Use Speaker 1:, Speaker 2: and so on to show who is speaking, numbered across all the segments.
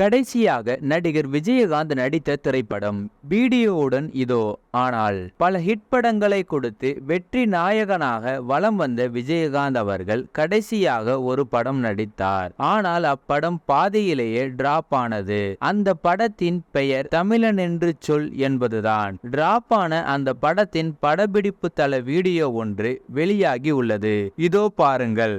Speaker 1: கடைசியாக நடிகர் விஜயகாந்த் நடித்த திரைப்படம். வீடியோவுடன் இதோ ஆனால் பல ஹிட் படங்களை கொடுத்து வெற்றி நாயகனாக வலம் வந்த விஜயகாந்த் அவர்கள் கடைசியாக ஒரு படம் நடித்தார். ஆனால் அப்படம் பாதியிலேயே டிராப் ஆனது. அந்த படத்தின் பெயர் தமிழன் என்று சொல் என்பதுதான். டிராப் ஆன அந்த படத்தின் படப்பிடிப்பு தள வீடியோ ஒன்று வெளியாகி உள்ளது. இதோ பாருங்கள்.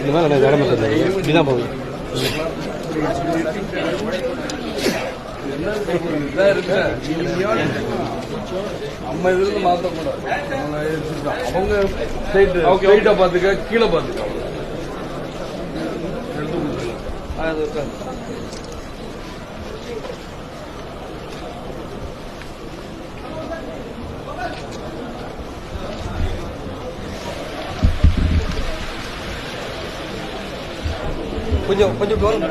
Speaker 2: இந்த மாதிரி இடம் மாத்தல இப்படிதான்
Speaker 3: இருக்கு நம்ம இதுல இருந்து மாத்தக்கூடாது. அவங்க ஸ்ட்ரைட் ஸ்ட்ரைட்டா பாத்துக்க கீழே பாத்துக்க எடுத்து அது
Speaker 2: கொஞ்சம் கொஞ்சம் தூரம்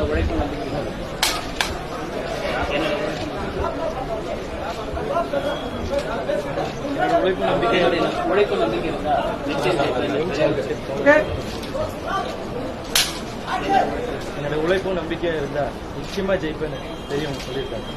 Speaker 4: என்னோட உழைப்பும் நம்பிக்கையும் இருந்தா நிச்சயமா ஜெயிப்பேன்னு தெரியும் சொல்லியிருக்காங்க.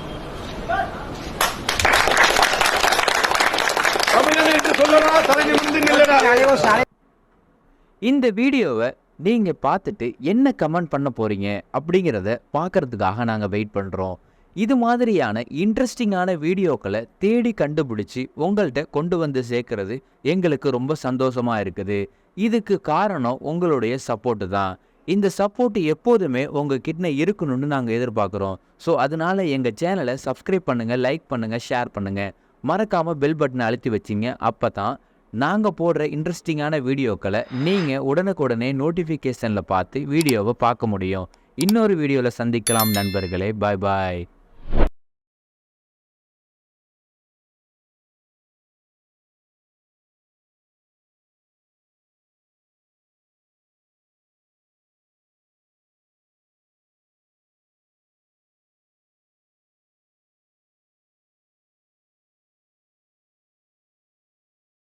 Speaker 1: இந்த வீடியோவை நீங்கள் பார்த்துட்டு என்ன கமெண்ட் பண்ண போகிறீங்க அப்படிங்கிறத பார்க்கறதுக்காக நாங்கள் வெயிட் பண்ணுறோம் இது மாதிரியான இன்ட்ரெஸ்டிங்கான வீடியோக்களை தேடி கண்டுபிடிச்சி உங்கள்கிட்ட கொண்டு வந்து சேர்க்கறது எங்களுக்கு ரொம்ப சந்தோஷமா இருக்குது. இதுக்கு காரணம் உங்களுடைய சப்போர்ட்டு தான். இந்த சப்போர்ட் எப்போதுமே உங்கள் கிட்ட இருக்கணும்னு நாங்கள் எதிர்பார்க்குறோம். ஸோ அதனால எங்கள் சேனலை சப்ஸ்கிரைப் பண்ணுங்கள் லைக் பண்ணுங்கள் ஷேர் பண்ணுங்கள் மறக்காமல் பெல் பட்டனை அழுத்தி வச்சிங்க. அப்போ தான் நாங்கள் போடுற இன்ட்ரெஸ்டிங்கான வீடியோக்களை நீங்கள் உடனுக்குடனே நோட்டிஃபிகேஷனில் பார்த்து வீடியோவை பார்க்க முடியும். இன்னொரு வீடியோவில் சந்திக்கலாம் நண்பர்களே. பாய் பாய்